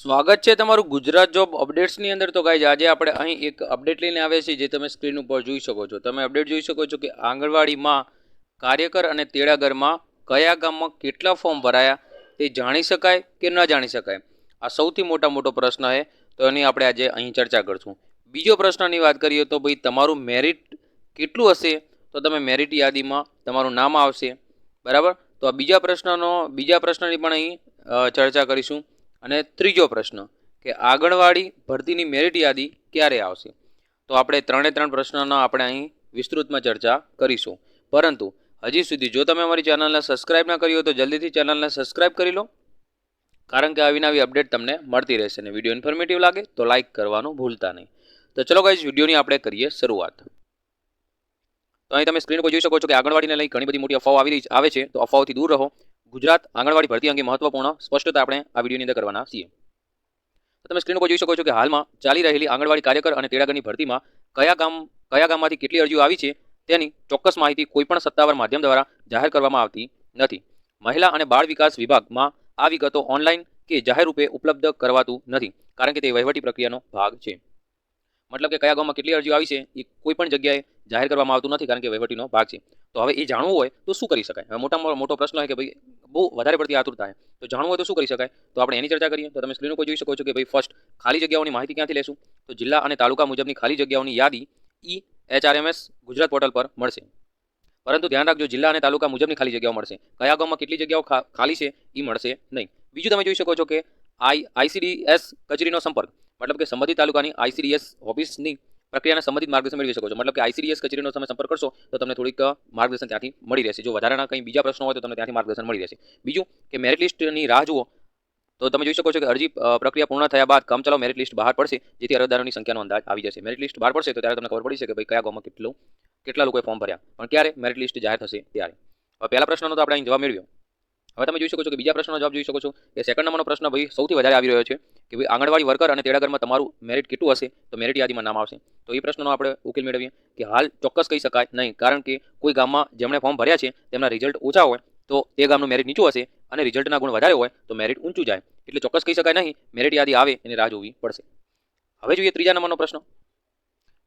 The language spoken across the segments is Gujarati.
સ્વાગત છે તમારું ગુજરાત જોબ અપડેટ્સની અંદર. તો ગાઈઝ આજે આપણે અહીં એક અપડેટ લઈને આવ્યા છીએ જે તમે સ્ક્રીન ઉપર જોઈ શકો છો. તમે અપડેટ જોઈ શકો છો કે આંગણવાડીમાં કાર્યકર અને તેડાગરમાં કયા ગામમાં કેટલા ફોર્મ ભરાયા તે જાણી શકાય કે ન જાણી શકાય. આ સૌથી મોટા મોટો પ્રશ્ન છે. તો એની આપણે આજે અહીં ચર્ચા કરશું. બીજો પ્રશ્નની વાત કરીએ તો ભાઈ, તમારું મેરિટ કેટલું હશે? તો તમે મેરિટ યાદીમાં તમારું નામ આવશે. બરાબર? તો આ બીજા પ્રશ્નનો, બીજા પ્રશ્નની પણ અહીં ચર્ચા કરીશું. અને ત્રીજો પ્રશ્ન કે આંગણવાડી ભરતીની મેરિટ યાદી ક્યારે આવશે? તો આપણે ત્રણે ત્રણ પ્રશ્નોનો આપણે અહીં વિસ્તૃતમાં ચર્ચા કરીશું. પરંતુ હજી સુધી જો તમે અમારી ચેનલને સબસ્ક્રાઇબ ના કરી હોય તો જલ્દીથી ચેનલને સબસ્ક્રાઇબ કરી લો. કારણ કે આવી નવી અપડેટ તમને મળતી રહેશે અને વીડિયો ઇન્ફોર્મેટિવ લાગે તો લાઇક કરવાનું ભૂલતા નહીં. તો ચલો ગાઈઝ વિડીયોની આપણે કરીએ શરૂઆત. તો અહીં તમે સ્ક્રીન પર જોઈ શકો છો કે આંગણવાડીને લઈ ઘણી બધી મોટી અફવાઓ આવી રહી આવે છે. તો અફવાઓથી દૂર રહો. ગુજરાત આંગણવાડી ભરતી અંગે મહત્વપૂર્ણ સ્પષ્ટતા આપણે આ વિડીયોની અંદર કરવાના છીએ. તમે સ્ક્રીન ઉપર જોઈ શકો છો કે હાલમાં ચાલી રહેલી આંગણવાડી કાર્યકર અને તેડાગરની ભરતીમાં કયા ગામ, કયા ગામમાંથી કેટલી અરજીઓ આવી છે તેની ચોક્કસ માહિતી કોઈપણ સત્તાવાર માધ્યમ દ્વારા જાહેર કરવામાં આવતી નથી. મહિલા અને બાળ વિકાસ વિભાગમાં આ વિગતો ઓનલાઈન કે જાહેર રૂપે ઉપલબ્ધ કરવાતું નથી, કારણ કે તે વહીવટી પ્રક્રિયાનો ભાગ છે. મતલબ કે કયા ગામમાં કેટલી અરજીઓ આવી છે એ કોઈપણ જગ્યાએ જાહેર કરવામાં આવતું નથી, કારણ કે વહીવટીનો ભાગ છે. તો હવે એ જાણવું હોય તો શું કરી શકાય? હવે મોટામાં મોટો પ્રશ્ન હોય કે ભાઈ બહુ વધારે પડતી આતુરતા છે. તો જાણવું હોય તો શું કરી શકાય? તો આપણે એની ચર્ચા કરીએ. તો તમે સ્ક્રીન ઉપર જોઈ શકો છો કે ભાઈ ફર્સ્ટ ખાલી જગ્યાઓની માહિતી ક્યાંથી લેશું? તો જિલ્લા અને તાલુકા મુજબની ખાલી જગ્યાઓની યાદી ઈ એચઆરએમએસ ગુજરાત પોર્ટલ પર મળશે. પરંતુ ધ્યાન રાખજો, જિલ્લા અને તાલુકા મુજબની ખાલી જગ્યાઓ મળશે. કયા ગામમાં કેટલી જગ્યાઓ ખાલી છે એ મળશે નહીં. બીજું તમે જોઈ શકો છો કે આઈ આઈસીડીએસ કચેરીનો સંપર્ક. મતલબ કે સંબંધિત તાલુકાની આઈસીડીએસ ઓફિસની પ્રક્રિયાને સંબંધિત માર્ગદર્શન મેળવી શકો છો. મતલબ કે આઈસીડીએસ કચેરીનો તમે સંપર્ક કરશો, તો તમને થોડીક માર્ગદર્શન ત્યાંથી મળી રહેશે. જો વધારાના કંઈ બીજા પ્રશ્નો હોય, તો તમને ત્યાંથી માર્ગદર્શન મળી રહેશે. બીજું કે મેરિટ લિસ્ટની રાહ જુઓ, તો તમે જોઈ શકો છો કે અરજી પ્રક્રિયા પૂર્ણ થયા બાદ કામચલાઉ મેરિટ લિસ્ટ બહાર પડશે, જેથી અરજદારોની સંખ્યાનો અંદાજ આવી જશે. મેરિટ લિસ્ટ બહાર પડશે, તો ત્યારે તમને ખબર પડી શકે કે ભાઈ કયા ગામમાં કેટલું, કેટલા લોકોએ ફોર્મ ભર્યા. પણ ક્યારે મેરિટ લિસ્ટ જાહેર થશે? ત્યારે. હવે પહેલા પ્રશ્નનો તો આપણે અહીં જવાબ મેળવ્યો. હવે તમે જોઈ શકો છો કે બીજા પ્રશ્નનો જવાબ જોઈ શકો છો કે સેકન્ડ નંબરનો પ્રશ્ન ભાઈ સૌથી વધારે આવી રહ્યો છે કે ભાઈ આંગણવાડી વર્કર અને તેડાગરમાં તમારું મેરિટ કેટલું હશે? તો મેરિટ યાદીમાં નામ આવશે. તો એ પ્રશ્નનો આપણે ઉકેલ મેળવીએ કે હાલ ચોક્કસ કહી શકાય નહીં, કારણ કે કોઈ ગામમાં જેમણે ફોર્મ ભર્યા છે, તેમના રિઝલ્ટ ઓછા હોય, તો તે ગામનું મેરિટ નીચું હશે અને રિઝલ્ટના ગુણ વધારે હોય, તો મેરિટ ઊંચું જાય. એટલે ચોક્કસ કહી શકાય નહીં મેરિટ યાદી આવે, એની રાહ જોવી પડશે. હવે જોઈએ ત્રીજા નંબરનો પ્રશ્ન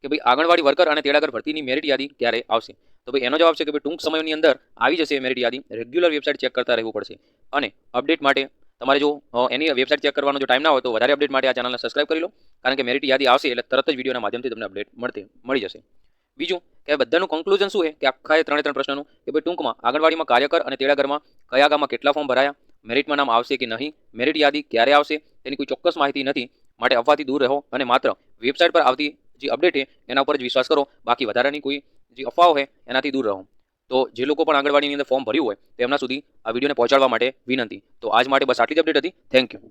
કે ભાઈ આંગણવાડી વર્કર અને તેડાગર ભરતીની મેરિટ યાદી ક્યારે આવશે? તો ભાઈ એનો જવાબ છે કે ભાઈ ટૂંક સમયની અંદર આવી જશે મેરિટ યાદી. રેગ્યુલર વેબસાઇટ ચેક કરતા રહેવું પડશે. અને અપડેટ માટે તમારે જો એની વેબસાઇટ ચેક કરવાનો જો ટાઈમ ના હોય તો વધારે અપડેટ માટે આ ચેનલને સબસ્ક્રાઇબ કરી લો. કારણ કે મેરિટ યાદી આવશે એટલે તરત જ વિડીયોના માધ્યમથી તમને અપડેટ મળતી, મળી જશે. બીજું કે બધાનું કન્ક્લુઝન શું છે? કે આખા એ ત્રણે ત્રણ પ્રશ્નનું કે ભાઈ ટૂંકમાં આંગણવાડીમાં કાર્યકર અને તેડાગરમાં કયા ગામમાં કેટલા ફોર્મ ભરાયા મેરિટમાં નામ આવશે કે નહીં મેરિટ યાદી ક્યારે આવશે, તેની કોઈ ચોક્કસ માહિતી નથી, માટે અફવાથી દૂર રહો અને માત્ર વેબસાઇટ પર આવતી જે અપડેટ છે, એના ઉપર જ વિશ્વાસ કરો. બાકી વધારાની કોઈ જે અફવાઓ છે, એનાથી દૂર રહો. તો જે લોકો પણ આંગણવાડીની અંદર ફોર્મ ભર્યું હોય, તેમના સુધી આ વિડીયોને પહોંચાડવા માટે વિનંતી. તો આજ માટે બસ આટલી જ અપડેટ હતી. Thank you